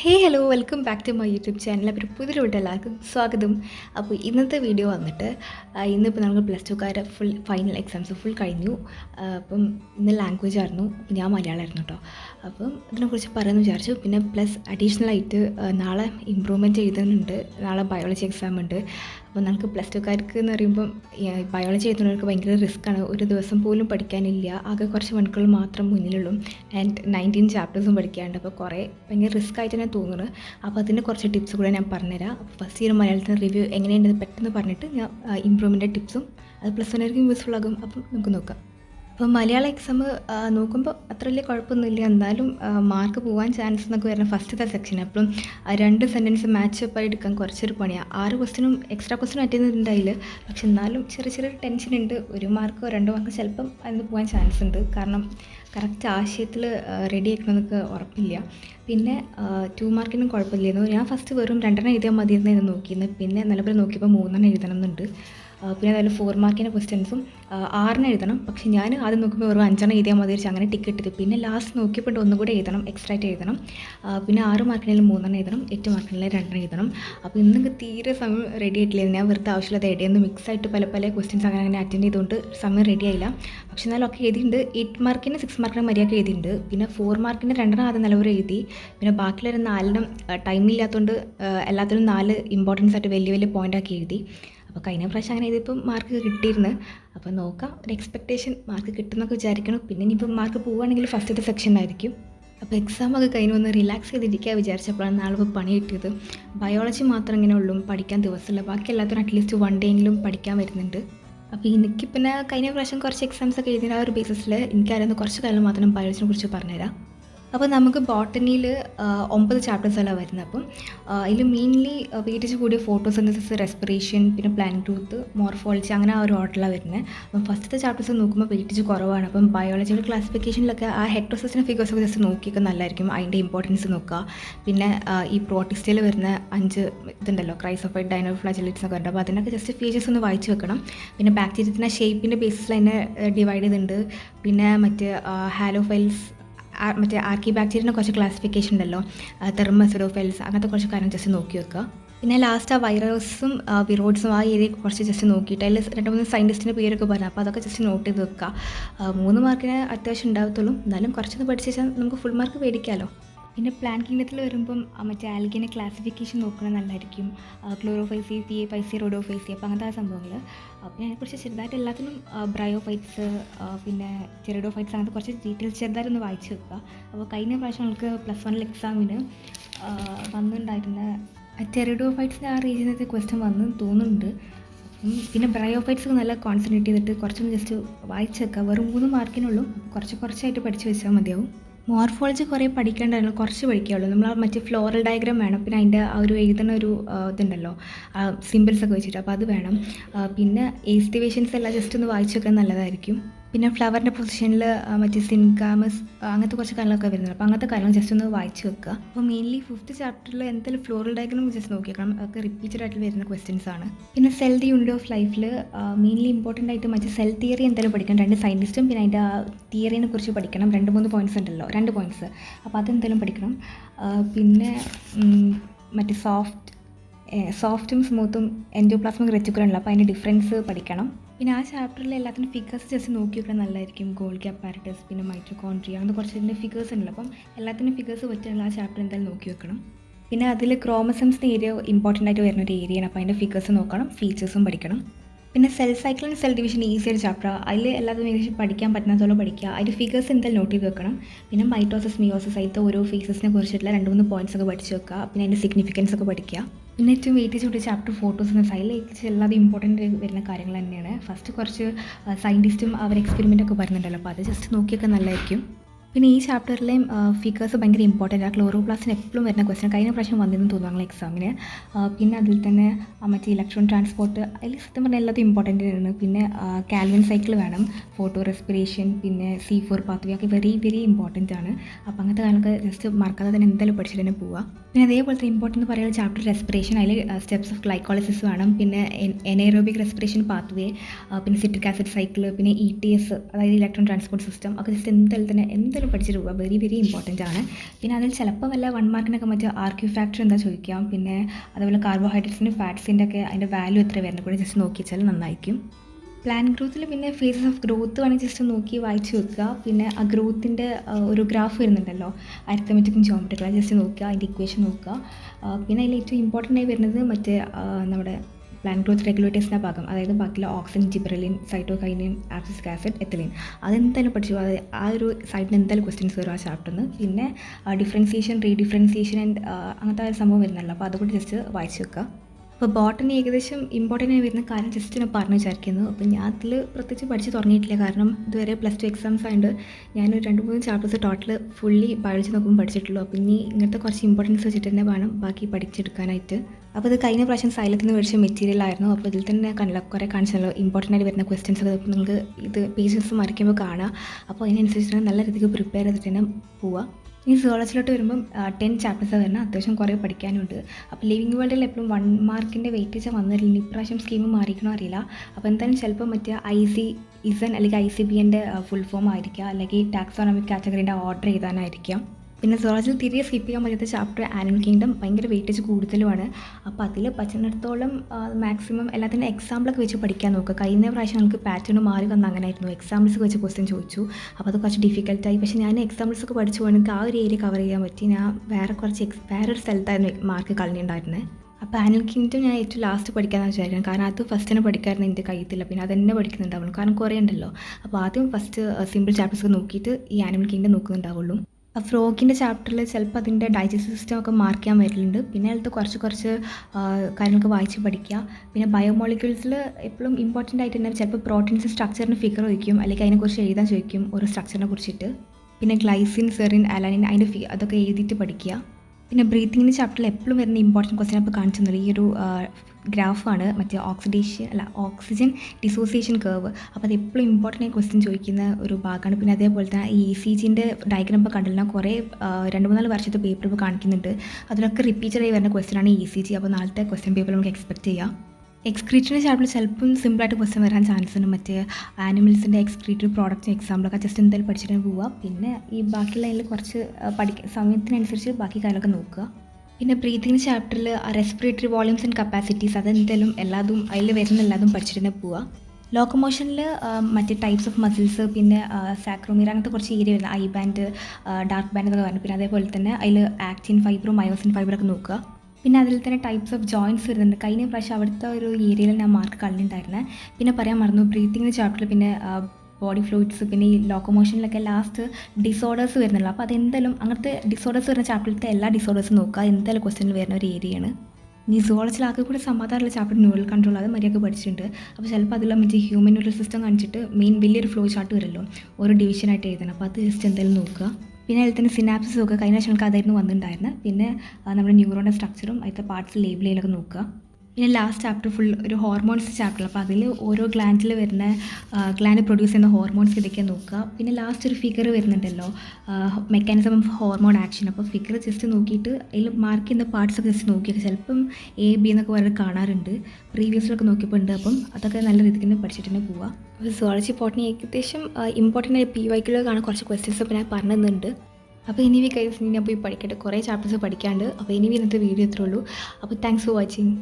Hey hello welcome back to my YouTube channel അപ്പോൾ പുതിയ എല്ലാവർക്കും സ്വാഗതം. അപ്പോൾ ഇന്നത്തെ വീഡിയോ വന്നിട്ട് ഇന്നിപ്പോൾ നമുക്ക് പ്ലസ് ടുക്കാരെ ഫുൾ ഫൈനൽ എക്സാംസ് ഫുൾ കഴിഞ്ഞു. അപ്പം ഇന്ന് ലാംഗ്വേജ് ആയിരുന്നു. ഞാൻ മലയാളമായിരുന്നു കേട്ടോ അപ്പം ഇതിനെക്കുറിച്ച് പറയാമെന്ന് വിചാരിച്ചു. പിന്നെ പ്ലസ് അഡീഷണലായിട്ട് നാളെ ഇമ്പ്രൂവ്മെന്റ് എഴുതുന്നുണ്ട് നാളെ ബയോളജി എക്സാം ഉണ്ട്. അപ്പോൾ നമുക്ക് പ്ലസ് ടുക്കാർക്ക് എന്ന് പറയുമ്പം ബയോളജി എഴുതുന്നവർക്ക് ഭയങ്കര റിസ്ക്കാണ് ഒരു ദിവസം പോലും പഠിക്കാനില്ല. ആകെ കുറച്ച് മണിക്കൂർ മാത്രം മുന്നിലുള്ളൂ. ആൻഡ് നയന്റീൻ ചാപ്റ്റേഴ്സും പഠിക്കാനുണ്ട്. അപ്പോൾ കുറേ ഭയങ്കര റിസ്ക് ആയിട്ട് തന്നെ തോന്നുന്നത് അപ്പോൾ അതിന്റെ കുറച്ച് ടിപ്സ് കൂടെ ഞാൻ പറഞ്ഞുതരാം. ഫസ്റ്റ് ഇയർ മലയാളത്തിന് റിവ്യൂ എങ്ങനെയുണ്ടെന്ന് പെട്ടെന്ന് പറഞ്ഞിട്ട് ഞാൻ ഇമ്പ്രൂവ്മെന്റ് ടിപ്സും അത് പ്ലസ് വണ്ണായിരിക്കും യൂസ്ഫുൾ ആകും. അപ്പം നമുക്ക് നോക്കാം. അപ്പോൾ മലയാള എക്സാം നോക്കുമ്പോൾ അത്ര വലിയ കുഴപ്പമൊന്നുമില്ല. എന്നാലും മാർക്ക് പോകാൻ ചാൻസ് എന്നൊക്കെ വരുന്ന ഫസ്റ്റത്തെ സെക്ഷൻ അപ്പം രണ്ട് സെന്റൻസ് മാച്ച് അപ്പ് ആയി എടുക്കാൻ കുറച്ചൊരു പണിയാണ് ആറ് ക്വസ്റ്റിനും എക്സ്ട്രാ ക്വസ്റ്റിനും അറ്റുന്നുണ്ട് അതിൽ പക്ഷെ എന്നാലും ചെറിയ ചെറിയൊരു ടെൻഷൻ ഉണ്ട്. ഒരു മാർക്കോ രണ്ട് മാർക്കോ ചിലപ്പം അതിന് പോകാൻ ചാൻസ് ഉണ്ട്. കാരണം കറക്റ്റ് ആശയത്തിൽ റെഡി ആക്കണമെന്നൊക്കെ ഉറപ്പില്ല. പിന്നെ ടു മാർക്കിനും കുഴപ്പമില്ലായിരുന്നു. ഞാൻ ഫസ്റ്റ് വെറും രണ്ടെണ്ണം എഴുതിയാൽ മതിയെന്നായിരുന്നു നോക്കിയിരുന്നത് പിന്നെ നല്ലപോലെ നോക്കിയപ്പോൾ മൂന്നെണ്ണം എഴുതണം എന്നുണ്ട്. പിന്നെ അതുപോലെ ഫോർ മാർക്കിന്റെ ക്വസ്റ്റ്യൻസും ആറിന് എഴുതണം. പക്ഷേ ഞാൻ ആദ്യം നോക്കുമ്പോൾ വെറും അഞ്ചെണ്ണം എഴുതിയാൽ മതി അങ്ങനെ ടിക്കറ്റ് ഇട്ടു പിന്നെ ലാസ്റ്റ് നോക്കിയപ്പോൾ ഒന്നും കൂടെ എഴുതണം എക്സ്ട്രാ ആയിട്ട് എഴുതണം. പിന്നെ ആറ് മാർക്കിനെങ്കിലും മൂന്നെണ്ണം എഴുതണം എട്ട് മാർക്കിനെങ്കിലും രണ്ടെണ്ണം എഴുതണം. അപ്പോൾ ഇന്നൊക്കെ തീരെ സമയം റെഡി ആയിട്ടില്ല. ഞാൻ വെറുതെ ആവശ്യമില്ലാതെ ഇടയിൽ മിക്സ് ആയിട്ട് പല പല ക്വസ്റ്റ്യൻസ് അങ്ങനെ അങ്ങനെ അറ്റൻഡ് ചെയ്തുകൊണ്ട് സമയം റെഡി ആയില്ല. പക്ഷെ എന്നാലും ഒക്കെ എഴുതിയിട്ടുണ്ട്. എയ്റ്റ് മാർക്കിന് സിക്സ് മാർക്കിന് മര്യാദ എഴുതിയിട്ടുണ്ട്. പിന്നെ ഫോർ മാർക്കിന് രണ്ടെണ്ണം ആദ്യം നിലവരെ എഴുതി. പിന്നെ ബാക്കിയുള്ള നാലിനും ടൈം ഇല്ലാത്തതുകൊണ്ട് എല്ലാത്തിനും നാല് ഇമ്പോർട്ടൻസ് ആയിട്ട് വലിയ വലിയ പോയിന്റ് ആക്കി എഴുതി. അപ്പോൾ കഴിഞ്ഞ പ്രാവശ്യം അങ്ങനെ ഇതിപ്പം മാർക്ക് കിട്ടിയിരുന്നു. അപ്പോൾ നോക്കാം ഒരു എക്സ്പെക്റ്റേഷൻ മാർക്ക് കിട്ടുമെന്നൊക്കെ വിചാരിക്കണം. പിന്നെ ഇനിയിപ്പം മാർക്ക് പോവുകയാണെങ്കിൽ ഫസ്റ്റത്തെ സെക്ഷൻ ആയിരിക്കും. അപ്പോൾ എക്സാം ഒക്കെ കഴിഞ്ഞ് വന്ന് റിലാക്സ് ചെയ്തിരിക്കാൻ വിചാരിച്ചപ്പോഴാണ് നാളെ ഇപ്പോൾ പണി കിട്ടിയത്. ബയോളജി മാത്രം ഇങ്ങനെ ഉള്ളൂ പഠിക്കാൻ ദിവസമില്ല. ബാക്കി എല്ലാത്തിനും അറ്റ്ലീസ്റ്റ് വൺ ഡേ എങ്കിലും പഠിക്കാൻ വരുന്നുണ്ട്. അപ്പോൾ എനിക്ക് പിന്നെ കഴിഞ്ഞ പ്രാവശ്യം കുറച്ച് എക്സാംസ് ഒക്കെ എഴുതിയ ആ ഒരു ബേസിസിൽ എനിക്കറിയുന്ന കുറച്ച് കാര്യം മാത്രം ബയോളജിനെ കുറിച്ച് പറഞ്ഞുതരാം. അപ്പോൾ നമുക്ക് ബോട്ടണിയിൽ ഒമ്പത് ചാപ്റ്റേഴ്സെല്ലാം വരുന്നത്. അപ്പം അതിൽ മെയിൻലി വീട്ടിച്ച് കൂടിയ ഫോട്ടോസിന്തസിസ് റെസ്പിറേഷൻ പിന്നെ പ്ലാൻ ടൂത്ത് മോർഫോളജി അങ്ങനെ ആ ഒരു ഓർഡറിലാണ് വരുന്നത്. അപ്പം ഫസ്റ്റത്തെ ചാപ്റ്റേഴ്സ് നോക്കുമ്പോൾ വീട്ടിച്ച് കുറവാണ്. അപ്പം ബയോളജിയുടെ ക്ലാസിഫിക്കേഷനിലൊക്കെ ആ ഹെട്രോസിസിന്റെ ഫിഗേഴ്സൊക്കെ ജസ്റ്റ് നോക്കിയൊക്കെ നല്ലതായിരിക്കും. അതിന്റെ ഇമ്പോർട്ടൻസ് നോക്കുക. പിന്നെ ഈ പ്രോട്ടിസ്റ്റയിൽ വരുന്ന അഞ്ച് ഇതുണ്ടല്ലോ ക്രൈസോഫൈഡ് ഡൈനോഫ്ലാജിലിറ്റ്സ് ഒക്കെ ഉണ്ട് അപ്പോൾ അതിനൊക്കെ ജസ്റ്റ് ഫീച്ചേഴ്സ് ഒന്ന് വായിച്ച് വെക്കണം. പിന്നെ ബാക്ടീരിയത്തിന്റെ ഷേപ്പിന്റെ ബേസിൽ അതിനെ ഡിവൈഡ് ചെയ്തിട്ടുണ്ട്. പിന്നെ മറ്റ് ഹാലോഫൈൽസ് മറ്റേ ആർക്കി ബാക്ടീരിയന്റെ കുറച്ച് ക്ലാസിഫിക്കേഷൻ ഉണ്ടല്ലോ. തെർമസെറോഫെൽസ് അങ്ങനത്തെ കുറച്ച് കാര്യം ജസ്റ്റ് നോക്കി വെക്കുക. പിന്നെ ലാസ്റ്റ് ആ വൈറസും വിറോഡ്സും ആ ഏരിയ കുറച്ച് ജസ്റ്റ് നോക്കിയിട്ട് അതിൽ രണ്ട് മൂന്ന് സയന്റിസ്റ്റിന്റെ പേരൊക്കെ പറഞ്ഞു അപ്പോൾ അതൊക്കെ ജസ്റ്റ് നോട്ട് ചെയ്ത് വെക്കുക. മൂന്ന് മാർക്കിന് അത്യാവശ്യം ഉണ്ടാകത്തുള്ളൂ എന്നാലും കുറച്ചൊന്ന് പഠിച്ചാൽ നമുക്ക് ഫുൾ മാർക്ക് മേടിക്കാമല്ലോ പിന്നെ പ്ലാൻ കിങ്ഡത്തിൽ വരുമ്പം മറ്റേ ആൽഗിനെ ക്ലാസിഫിക്കേഷൻ നോക്കുന്നത് നല്ലതായിരിക്കും. ക്ലോറോഫൈസി പി എ ഫൈസി റോഡോഫൈസി അപ്പോൾ അങ്ങനത്തെ ആ സംഭവങ്ങൾ അപ്പോൾ അതിനെക്കുറിച്ച് ചെറുതായിട്ട് എല്ലാത്തിനും ബ്രയോഫൈറ്റ്സ് പിന്നെ ചെറിഡോഫൈറ്റ്സ് അങ്ങനത്തെ കുറച്ച് ഡീറ്റെയിൽസ് ചെറുതായിട്ടൊന്ന് വായിച്ചു വെക്കുക. അപ്പോൾ കഴിഞ്ഞ പ്രാവശ്യം നമുക്ക് പ്ലസ് വണ്ണിൽ എക്സാമിന് വന്നിട്ടുണ്ടായിരുന്ന ടെറിഡോഫൈറ്റ്സിന്റെ ആ റീജിയനത്തെ ക്വസ്റ്റ്യൻ വന്ന് തോന്നുന്നുണ്ട്. പിന്നെ ബ്രയോഫൈറ്റ്സ് നല്ല കോൺസെൻട്രേറ്റ് ചെയ്തിട്ട് കുറച്ചൊന്ന് ജസ്റ്റ് വായിച്ചു വെക്കുക. വെറും മൂന്ന് മാർക്കിനുള്ളൂ കുറച്ച് കുറച്ചായിട്ട് പഠിച്ചു വെച്ചാൽ മതിയാവും. മോർഫോളജി കുറേ പഠിക്കേണ്ടതായിരുന്നു കുറച്ച് പഠിക്കുകയുള്ളൂ നമ്മൾ മറ്റേ ഫ്ലോറൽ ഡയഗ്രാം വേണം. പിന്നെ അതിന്റെ ആ ഒരു എഴുതുന്ന ഒരു ഇതുണ്ടല്ലോ. സിമ്പിൾസ് ഒക്കെ വെച്ചിട്ട്. അപ്പോൾ അത് വേണം. പിന്നെ ഏസ്റ്റിവേഷൻസ് എല്ലാം ജസ്റ്റ് ഒന്ന് വായിച്ചൊക്കെ നല്ലതായിരിക്കും. പിന്നെ ഫ്ലവറിന്റെ പൊസിഷനിൽ മറ്റേ സിൻകാമസ് അങ്ങനത്തെ കുറച്ച് കാര്യങ്ങളൊക്കെ വരുന്നുണ്ട്. അപ്പോൾ അങ്ങനത്തെ കാര്യങ്ങൾ ജസ്റ്റ് ഒന്ന് വായിച്ചു വെക്കുക. അപ്പോൾ മെയിൻലി ഫിഫ്ത്ത് ചാപ്റ്ററിൽ എന്തെങ്കിലും ഫ്ലോറൽ ഡയഗ്രാം ജസ്റ്റ് നോക്കിയേക്കണം. അതൊക്കെ റിപ്പീറ്റഡ് ആയിട്ട് വരുന്ന ക്വസ്റ്റ്യൻസ് ആണ്. പിന്നെ സെൽ ദി യൂണിറ്റ് ഓഫ് ലൈഫിൽ മെയിൻലി ഇമ്പോർട്ടന്റ് ആയിട്ട് മറ്റേ സെൽ തിയറി എന്തെങ്കിലും പഠിക്കണം. രണ്ട് സയന്റിസ്റ്റും പിന്നെ അതിന്റെ തിയറിനെ കുറിച്ച് പഠിക്കണം. രണ്ട് മൂന്ന് പോയിന്റ്സ് ഉണ്ടല്ലോ. രണ്ട് പോയിന്റ്സ് അപ്പോൾ അതെന്തെങ്കിലും പഠിക്കണം. പിന്നെ മറ്റേ സോഫ്റ്റ് സോഫ്റ്റും സ്മൂത്തും എൻഡോപ്ലാസ്മിക് റെറ്റിക്കുലറുണ്ടല്ലോ അപ്പോൾ അതിന്റെ ഡിഫറൻസ് പഠിക്കണം. പിന്നെ ആ ചാപ്റ്ററിൽ എല്ലാത്തിനും ഫിഗേഴ്സ് ജസ്റ്റ് നോക്കി വെക്കാൻ നല്ലതായിരിക്കും ഗോൾഗി അപ്പാരറ്റസ് പിന്നെ മൈറ്റോകോൺട്രി അങ്ങനെ കുറച്ച് ഇതിന്റെ ഫിഗേഴ്സ് ഉണ്ടല്ലോ. അപ്പം എല്ലാത്തിനും ഫിഗേഴ്സ് പറ്റാനുള്ള ആ ചാപ്റ്റർ എന്തായാലും നോക്കി വെക്കണം. പിന്നെ അതിൽ ക്രോമസംസിന്റെ ഏരിയ ഇമ്പോർട്ടന്റ് ആയിട്ട് വരുന്ന ഒരു ഏരിയയാണ് അപ്പോൾ അതിന്റെ ഫിഗേഴ്സ് നോക്കണം ഫീച്ചേഴ്സും പഠിക്കണം. പിന്നെ cell cycle and cell division easy ഒരു ചാപ്റ്റർ അതിൽ എല്ലാതും ഏകദേശം പഠിക്കാൻ പറ്റുന്നതോളം പഠിക്കുക. അതിന്റെ ഫിഗേഴ്സ് എന്തായാലും നോട്ട് ചെയ്ത് വെക്കണം. പിന്നെ മൈറ്റോസസ് മിയോസസ് അതിലത്തെ ഓരോ ഫേസസിനെ കുറിച്ചിട്ടുള്ള രണ്ട് മൂന്ന് പോയിന്റ്സ് ഒക്കെ പഠിച്ച് വെക്കുക. പിന്നെ അതിന്റെ സിഗ്നിഫിക്കൻസ് ഒക്കെ പഠിക്കുക. പിന്നെ ഏറ്റവും വെയിറ്റ് കൂടിയ ചാപ്റ്റർ ഫോട്ടോസ് എന്ന സൈഡിൽ എല്ലാതും ഇമ്പോർട്ടന്റ് വരുന്ന കാര്യങ്ങൾ തന്നെയാണ്. ഫസ്റ്റ് കുറച്ച് സയന്റിസ്റ്റും അവർ എക്സ്പെരിമെന്റ് ഒക്കെ പറയുന്നുണ്ടല്ലോ അപ്പോൾ അത് ജസ്റ്റ് നോക്കിയൊക്കെ നല്ലതായിരിക്കും. പിന്നെ ഈ ചാപ്റ്ററിലെയും ഫിഗേഴ്സ് ഭയങ്കര ഇമ്പോർട്ടന്റ് ആ. ക്ലോറോപ്ലാസ്റ്റിന് എപ്പോഴും വരുന്ന ക്വസ്റ്റൻ കഴിഞ്ഞ പ്രാവശ്യം വന്നിരുന്നു തോന്നുന്നു എക്സാമിന് പിന്നെ അതിൽ തന്നെ മറ്റേ ഇലക്ട്രോൺ ട്രാൻസ്പോർട്ട് അതിൽ സത്യം പറഞ്ഞാൽ എല്ലാത്തും ഇമ്പോർട്ടന്റ് ആണ് പിന്നെ കാൽവിൻ സൈക്കിൾ വേണം. ഫോട്ടോ റെസ്പിറേഷൻ പിന്നെ സി ഫോർ പാത്വേ ഒക്കെ വെരി വെരി ഇമ്പോർട്ടന്റ് ആണ്. അപ്പോൾ അങ്ങനത്തെ കാലൊക്കെ ജസ്റ്റ് മറക്കാതെ തന്നെ എന്തായാലും പഠിച്ചിട്ട് തന്നെ പോവുക പിന്നെ അതേപോലത്തെ ഇമ്പോർട്ടന്റ് എന്ന് പറയുന്ന ചാപ്റ്റർ റെസ്പിറേഷൻ അതിൽ സ്റ്റെപ്സ് ഓഫ് ഗ്ലൈക്കോളിസിസ് വേണം. പിന്നെ എനേറോബിക് റെസ്പിറേഷൻ പാത്വേ പിന്നെ സിട്രിക് ആസിഡ് സൈക്കിൾ പിന്നെ ഇ ടി എസ് അതായത് ഇലക്ട്രോൺ ട്രാൻസ്പോർട്ട് സിസ്റ്റം ഒക്കെ ജസ്റ്റ് എന്തായാലും തന്നെ എന്തായാലും എന്തായാലും പഠിച്ചിട്ട് പോവുക വെരി വെരി ഇമ്പോർട്ടന്റ് ആണ്. പിന്നെ അതിൽ ചിലപ്പോൾ വല്ല വൺ മാർക്കിനൊക്കെ മറ്റേ ആർക്യൂ ഫാക്ടർ എന്താ ചോദിക്കാം. പിന്നെ അതുപോലെ കാർബോഹൈഡ്രേറ്റ്സിന്റെ ഫാറ്റ്സിന്റെ ഒക്കെ അതിന്റെ വാല്യൂ എത്ര വരുന്നത് കൂടെ ജസ്റ്റ് നോക്കി വെച്ചാൽ നന്നായിരിക്കും. പ്ലാൻ ഗ്രോത്തിൽ പിന്നെ ഫേസസ് ഓഫ് ഗ്രോത്ത് വേണമെങ്കിൽ ജസ്റ്റ് നോക്കി വായിച്ച് വെക്കുക. പിന്നെ ആ ഗ്രോത്തിന്റെ ഒരു ഗ്രാഫ് വരുന്നുണ്ടല്ലോ. അരിത്തമെറ്റിക്കും ജോമെട്രിക്കും ജസ്റ്റ് നോക്കുക അതിന്റെ ഇക്വേഷൻ നോക്കുക. പിന്നെ അതിൽ ഏറ്റവും ഇമ്പോർട്ടന്റ് ആയി വരുന്നത് മറ്റേ നമ്മുടെ പ്ലാൻ ഗ്രോത്ത് റെഗുലേറ്റേഴ്സിന്റെ ഭാഗം അതായത് ബാക്കിയുള്ള auxin gibberellin cytokinin abscisic acid ethylene അതെന്തായാലും പഠിച്ചു. അത് ആ ഒരു സൈഡിൽ എന്തായാലും ക്വസ്റ്റ്യൻസ് വരും ആ ചാപ്റ്ററിന് പിന്നെ ഡിഫറൻസിയേഷൻ റീഡിഫറൻസിയേഷൻ ആൻഡ് അങ്ങനത്തെ ഒരു സംഭവം വരുന്നല്ലോ അപ്പോൾ അതുകൂടി ജസ്റ്റ് വായിച്ചു വെക്കുക അപ്പോൾ ബോട്ടണി ഏകദേശം ഇമ്പോർട്ടന്റ് ആയി വരുന്ന കാര്യം ജസ്റ്റ് ഞാൻ പറഞ്ഞു വിചാരിക്കുന്നു. അപ്പോൾ ഞാൻ അതിൽ പ്രത്യേകിച്ച് പഠിച്ച് തുടങ്ങിയിട്ടില്ല. കാരണം ഇതുവരെ പ്ലസ് ടു എക്സാംസ് ആയതുകൊണ്ട് ഞാനൊരു രണ്ട് മൂന്ന് ചാപ്റ്റേഴ്സ് ടോട്ടൽ ഫുള്ളി ബയോളജി നോക്കുമ്പോൾ പഠിച്ചിട്ടുള്ളൂ. അപ്പോൾ ഇനി ഇങ്ങനത്തെ കുറച്ച് ഇമ്പോർട്ടൻസ് വെച്ചിട്ട് തന്നെ വേണം ബാക്കി പഠിച്ചെടുക്കാനായിട്ട്. അപ്പോൾ ഇത് കഴിഞ്ഞ പ്രാവശ്യം സൈലത്തിൽ മേടിച്ച മെറ്റീരിയൽ ആയിരുന്നു. അപ്പോൾ ഇതിൽ തന്നെ കണ്ടില്ല കുറേ കാണിച്ചല്ലോ. ഇമ്പോർട്ടന്റ് ആയിട്ട് വരുന്ന ക്വസ്റ്റ്യൻസ് ഒക്കെ. നിങ്ങൾക്ക് ഇത് പേജസ് മറിക്കുമ്പോൾ കാണാം. അപ്പോൾ അതിനനുസരിച്ച് നല്ല രീതിക്ക് പ്രിപ്പയർ ചെയ്തിട്ട് തന്നെ പോവുക ഇനി സോളജിലോട്ട് വരുമ്പം ടെൻ ചാപ്റ്റേഴ്സ് വരുന്ന അത്യാവശ്യം കുറേ പഠിക്കാനുണ്ട്. അപ്പോൾ ലിവിങ് വേൾഡിൽ എപ്പോഴും വൺ മാർക്കിന്റെ വെയിറ്റേജ് വന്നിട്ടില്ല. ഇപ്രാവശ്യം സ്കീം മാറിക്കണോ അറിയില്ല. അപ്പോൾ എന്തായാലും ചിലപ്പോൾ മറ്റേ ഐ സി ഇസൺ അല്ലെങ്കിൽ ഐ സി ബി എന്റെ ഫുൾ ഫോം ആയിരിക്കാം. അല്ലെങ്കിൽ ടാക്സോണമിക് കാറ്റഗറീന്റെ ഓർഡർ ചെയ്താനായിരിക്കാം പിന്നെ സുവോളജിയിൽ തിരികെ സ്കിപ്പ് ചെയ്യാൻ പറ്റാത്ത ചാപ്റ്റർ ആനിമൽ കിങ്ഡം ഭയങ്കര വെയിറ്റേജ് കൂടുതലുമാണ്. അപ്പോൾ അതിൽ പറ്റുന്നിടത്തോളം മാക്സിമം എല്ലാത്തിന്റെ എക്സാമ്പിളൊക്കെ വെച്ച് പഠിക്കാൻ നോക്കുക കഴിഞ്ഞ പ്രാവശ്യം നമുക്ക് പാറ്റേൺ മാറി വന്ന അങ്ങനെ ആയിരുന്നു എക്സാമ്പിൾസ് വെച്ച് ക്വസ്റ്റ്യൻ ചോദിച്ചു. അപ്പോൾ അത് കുറച്ച് ഡിഫിക്കൽട്ടായി പക്ഷേ ഞാൻ എക്സാമ്പിൾസ് ഒക്കെ പഠിച്ചു പോകണമെങ്കിൽ ആ ഒരു ഏരിയ കവർ ചെയ്യാൻ പറ്റി. ഞാൻ വേറെ കുറച്ച് എക്സ് വേറൊരു സ്ഥലത്തായിരുന്നു മാർക്ക് കളഞ്ഞിട്ടുണ്ടായിരുന്നത് അപ്പോൾ ആനിമൽ കിങ്ഡം ഞാൻ ഏറ്റവും ലാസ്റ്റ് പഠിക്കാമെന്ന് വിചാരിക്കണം. കാരണം അത് ഫസ്റ്റ് തന്നെ പഠിക്കാറുണ്ട് എന്റെ കയ്യത്തില്ല പിന്നെ അത് തന്നെ പഠിക്കുന്നുണ്ടാവുള്ളൂ. കാരണം കുറേ ഉണ്ടല്ലോ. അപ്പോൾ ആദ്യം ഫസ്റ്റ് സിമ്പിൾ ചാപ്റ്റേഴ്സ് നോക്കിയിട്ട് ഈ ആനിമൽ കിങ്ഡം നോക്കുന്നുണ്ടാവുള്ളൂ. ആ ഫ്രോഗിന്റെ ചാപ്റ്ററിൽ ചിലപ്പോൾ അതിന്റെ ഡൈജസ്റ്റീവ് സിസ്റ്റം ഒക്കെ മാർക്ക് ചെയ്യാൻ വരുന്നുണ്ട്. പിന്നെ അതിലത്തെ കുറച്ച് കുറച്ച് കാര്യങ്ങൾക്ക് വായിച്ച് പഠിക്കുക. പിന്നെ ബയോമോളിക്യൂൾസിൽ എപ്പോഴും ഇമ്പോർട്ടന്റ് ആയിട്ട് തന്നെ ചിലപ്പോൾ പ്രോട്ടീൻസ് സ്ട്രക്ചറിന് ഫിഗർ ചോദിക്കും അല്ലെങ്കിൽ അതിനെക്കുറിച്ച് എഴുതാൻ ചോദിക്കും ഒരു സ്ട്രക്ചറിനെ കുറിച്ചിട്ട്. പിന്നെ ഗ്ലൈസിൻ സെറിൻ അലാനിൻ അതിന്റെ ഫി അതൊക്കെ എഴുതിയിട്ട് പഠിക്കുക. പിന്നെ ബ്രീത്തിങ്ങിന്റെ ചാപ്റ്ററിൽ എപ്പോഴും വരുന്ന ഇമ്പോർട്ടന്റ് ക്വസ്റ്റ്യൻ അപ്പോൾ കാണിച്ചു തന്നത്. ഈ ഒരു ഗ്രാഫാണ് മറ്റേ ഓക്സിഡേഷൻ അല്ല ഓക്സിജൻ ഡിസോസിയേഷൻ കേർവ് അപ്പോൾ അത് എപ്പോഴും ഇമ്പോർട്ടന്റ് ആയി ക്വസ്റ്റ്യൻ ചോദിക്കുന്ന ഒരു ഭാഗമാണ്. പിന്നെ അതേപോലെ തന്നെ ഈ ഇ സി ജിന്റെ ഡയഗ്രാം ഇപ്പോൾ കണ്ടില്ല കുറേ രണ്ട് മൂന്നാൽ വർഷത്തെ പേപ്പർ ഇപ്പോൾ കാണിക്കുന്നുണ്ട്. അതിലൊക്കെ റിപ്പീറ്റഡ് ആയി വരുന്ന ക്വസ്റ്റ്യൻ ആണ് ഇ സി ജി അപ്പോൾ നാളത്തെ ക്വസ്റ്റ്യൻ പേപ്പർ നമുക്ക് എക്സ്പെക്ട് ചെയ്യാം. എക്സ്ക്രീറ്റിന്റെ ചാപ്റ്ററിൽ ചിലപ്പം സിമ്പിളായിട്ട് ക്വസ്റ്റ്യൻ വരാൻ ചാൻസ് ഉണ്ട്. മറ്റേ ആനിമൽസിന്റെ എക്സ്ക്രീറ്റീവ് പ്രോഡക്റ്റ് എക്സാമ്പിളൊക്കെ ജസ്റ്റ് എന്തായാലും പഠിച്ചിട്ട് പോവുക പിന്നെ ഈ ബാക്കി ലൈനിൽ കുറച്ച് പഠിക്ക സമയത്തിനനുസരിച്ച് ബാക്കി കാര്യങ്ങളൊക്കെ നോക്കുക. പിന്നെ ബ്രീത്തിങ് ചാപ്റ്ററിൽ റെസ്പിറേറ്ററി വോളിയൂംസ് ആൻഡ് കപ്പാസിറ്റീസ് അതെന്തായാലും എല്ലാതും അതിൽ വരുന്ന എല്ലാതും പഠിച്ചിട്ട് പോവുക ലോക്കോമോഷനിൽ മറ്റേ ടൈപ്സ് ഓഫ് മസിൽസ് പിന്നെ സാക്രോമീർ അങ്ങനത്തെ കുറച്ച് ഏരിയ വരുന്നത് ഐ ബാൻഡ് ഡാർക്ക് ബാൻഡ് എന്നൊക്കെ പറഞ്ഞു പിന്നെ അതേപോലെ തന്നെ അതിൽ ആക്റ്റിൻ ഫൈബറും മയോസിൻ ഫൈബറൊക്കെ നോക്കുക. പിന്നെ അതിൽ തന്നെ ടൈപ്സ് ഓഫ് ജോയിൻസ് വരുന്നുണ്ട്. കഴിഞ്ഞ പ്രാവശ്യം അവിടുത്തെ ഒരു ഏരിയയിൽ ഞാൻ മാർക്ക് കളഞ്ഞിട്ടുണ്ടായിരുന്നത് പിന്നെ പറയാൻ മറന്നു ബ്രീത്തിങ് ചാപ്റ്ററിൽ പിന്നെ ബോഡി ഫ്ലൂയിഡ്സ് പിന്നെ ഈ ലോക്കോമോഷനിലൊക്കെ ലാസ്റ്റ് ഡിസോർഡേഴ്സ് വരുന്നുള്ളൂ. അപ്പോൾ അതെന്തായാലും അങ്ങനത്തെ ഡിസോർഡേഴ്സ് വരുന്ന ചാപ്റ്ററിലത്തെ എല്ലാ ഡിസോർഡേഴ്സും നോക്കുക. എന്തായാലും ക്വസ്റ്റ്യനിൽ വരുന്ന ഒരു ഏരിയയാണ് ഇനി സോളജിൽ ആകെ കൂടെ സമാധാനമുള്ള ചാപ്റ്റർ ന്യൂറൽ കൺട്രോൾ അത് മര്യാദയ്ക്ക് പഠിച്ചിട്ടുണ്ട്. അപ്പോൾ ചിലപ്പോൾ അതിൽ മറ്റേ ഹ്യൂമൻ ന്യൂറൽ സിസ്റ്റം കാണിച്ചിട്ട് മെയിൻ വലിയൊരു ഫ്ലോ ചാർട്ട് വരുമല്ലോ. ഓരോ ഡിവിഷനായിട്ട് എഴുതണം. അപ്പോൾ അത് ജസ്റ്റ് എന്തായാലും നോക്കുക. പിന്നെ അതിൽ തന്നെ സിനാപ്സിസും ഒക്കെ കഴിഞ്ഞ പ്രാവശ്യം നമുക്ക് അതായിരുന്നു വന്നിട്ടുണ്ടായിരുന്നത്. പിന്നെ നമ്മുടെ ന്യൂറോണിന്റെ സ്ട്രക്ചറും അതിന്റെ പാർട്സ് ലേബിൾ ചെയ്യലൊക്കെ നോക്കുക. പിന്നെ ലാസ്റ്റ് ചാപ്റ്റർ ഫുൾ ഒരു ഹോർമോൺസ് ചാപ്റ്റർ അപ്പോൾ അതിൽ ഓരോ ഗ്ലാൻഡിൽ വരുന്ന ഗ്ലാൻഡ് പ്രൊഡ്യൂസ് ചെയ്യുന്ന ഹോർമോൺസ് ഇതൊക്കെ നോക്കുക. പിന്നെ ലാസ്റ്റ് ഒരു ഫിഗർ വരുന്നുണ്ടല്ലോ മെക്കാനിസം ഓഫ് ഹോർമോൺ ആക്ഷൻ അപ്പോൾ ഫിഗർ ജസ്റ്റ് നോക്കിയിട്ട് അതിൽ മാർക്ക് ചെയ്യുന്ന പാർട്സ് ഒക്കെ ജസ്റ്റ് നോക്കിയൊക്കെ ചിലപ്പം എ ബി എന്നൊക്കെ പറഞ്ഞ് കാണാറുണ്ട്. പ്രീവിയസിലൊക്കെ നോക്കിയപ്പോൾ ഉണ്ട്. അപ്പം അതൊക്കെ നല്ല രീതിക്ക് തന്നെ പഠിച്ചിട്ട് തന്നെ പോവുക അപ്പോൾ സുവോളജി പോട്ടിന് ഏകദേശം ഇമ്പോർട്ടന്റ് ആയി പി വൈക്കിലൊക്കെ കാണാൻ കുറച്ച് ക്വസ്റ്റ്യൻസ് ഒക്കെ ഞാൻ പറഞ്ഞു അപ്പോൾ ഇനി വി ഞാൻ പോയി പഠിക്കട്ടെ. കുറേ ചാപ്റ്റേഴ്സ് പഠിക്കാണ്ട്. അപ്പോൾ ഇനി ഇന്നത്തെ വീഡിയോ ഇത്രേ ഉള്ളൂ. അപ്പോൾ താങ്ക്സ് ഫോർ വാച്ചിങ്